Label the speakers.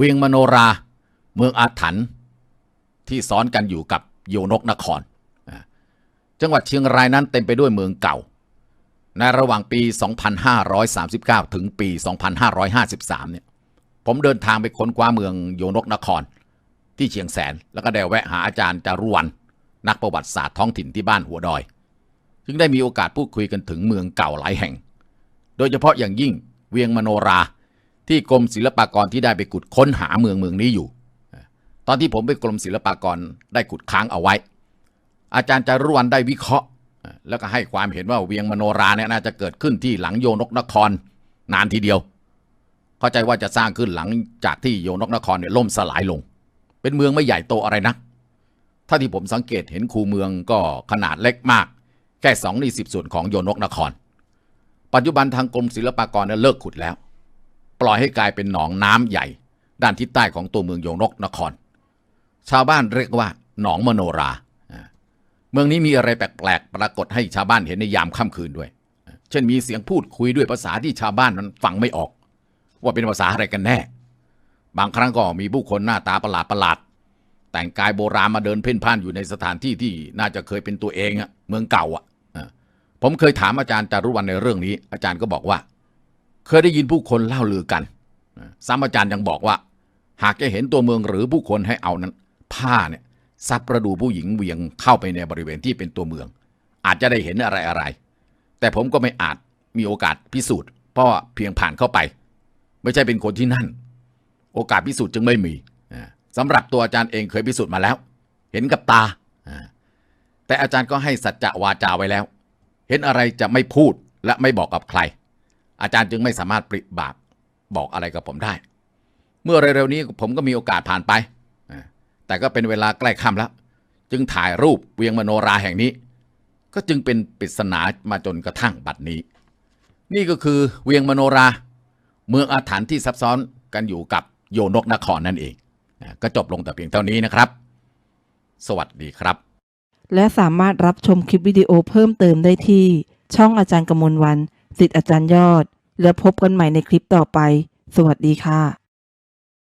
Speaker 1: เวียงมโนรา เมืองอาถรรพ์ที่ซ้อนกันอยู่กับโยนกนคร จังหวัดเชียงรายนั้นเต็มไปด้วยเมืองเก่า ในระหว่างปี 2539 ถึงปี 2553 เนี่ย ผมเดินทางไปค้นคว้าเมืองโยนกนคร ที่เชียงแสน แล้วก็ได้แวะหาอาจารย์จารุวันนักประวัติศาสตร์ท้องถิ่นที่บ้านหัวดอย จึงได้มีโอกาสพูดคุยกันถึงเมืองเก่าหลายแห่ง โดยเฉพาะอย่างยิ่งเวียงมโนรา ที่กรมศิลปากรที่ได้ไปขุดค้นหาเมืองเมืองนี้อยู่ ตอนที่ผมไปกรมศิลปากรได้ขุดค้างเอาไว้ อาจารย์จารุวันได้วิเคราะห์ แล้วก็ให้ความเห็นว่าเวียงมโนราเนี่ยน่าจะเกิดขึ้นที่หลังโยนกนครนานทีเดียว เข้าใจว่าจะสร้างขึ้นหลังจากที่โยนกนครเนี่ยล่มสลายลง เป็นเมืองไม่ใหญ่โตอะไรนักถ้าที่ผมสังเกตเห็นคูเมืองก็ขนาดเล็กมาก แค่สองในสิบส่วนของโยนกนคร ปัจจุบันทางกรมศิลปากรเนี่ยเลิกขุดแล้ว ปล่อยให้กลายเป็นหนองน้ำใหญ่ ด้านทิศใต้ของตัวเมืองโยนกนคร ชาวบ้านเรียกว่า หนองมโนรา เมืองนี้มีอะไรแปลกๆ ปรากฏให้ชาวบ้านเห็นในยามค่ำคืนด้วย เช่นมีเสียงพูดคุยด้วยภาษาที่ชาวบ้านนั้นฟังไม่ออก ว่าเป็นภาษาอะไรกันแน่ บางครั้งก็มีผู้คนหน้าตาประหลาดประหลาดๆแต่งกายโบราณมาเดินเพ่นพ่านอยู่ในสถานที่ที่น่าจะเคยเป็นตัวเองอะเมืองเก่าอะผมเคยถามอาจารย์จารุวรรณในเรื่องนี้ อาจารย์ก็บอกว่า เคยได้ยินผู้คนเล่าลือกันอ่าซ้ำอาจารย์ยังบอกว่า หากจะเห็นตัวเมืองหรือผู้คนให้เอานั้น ผ้าเนี่ยซับประดูผู้หญิงเวียงเข้าไปในบริเวณที่เป็นตัวเมือง อาจจะได้เห็นอะไรอะไร แต่ผมก็ไม่อาจมีโอกาสพิสูจน์ เพราะาเพียงผ่านเข้าไป ไม่ใช่เป็นคนที่นั่น โอกาสพิสูจน์จึงไม่มีอ่าสำหรับตัวอาจารย์เองเคยพิสูจน์มาแล้ว เห็นกับตา แต่อาจารย์ก็ให้สัจจะวาจาไว้แล้ว เห็นอะไรจะไม่พูดและไม่บอกกับใคร อาจารย์จึงไม่สามารถปริบากบอกอะไรกับผมได้ เมื่อเร็วๆนี้ผมก็มีโอกาสผ่านไป แต่ก็เป็นเวลาใกล้ค่ำแล้ว จึงถ่ายรูปเวียงมโนราแห่งนี้ ก็จึงเป็นปริศนามาจนกระทั่งบัดนี้ นี่ก็คือเวียงมโนรา เมืองอาถรรพ์ที่ซับซ้อนกันอยู่กับโยนกนครนั่นเอง ก็จบลงแต่เพียงเท่านี้นะครับ สวัสดีครับ
Speaker 2: และสามารถรับชมคลิปวิดีโอเพิ่มเติมได้ที่ช่องอาจารย์กมลวันสิทธิ์อาจารย์ยอด แล้วพบกันใหม่ในคลิปต่อไป สวัสดีค่ะ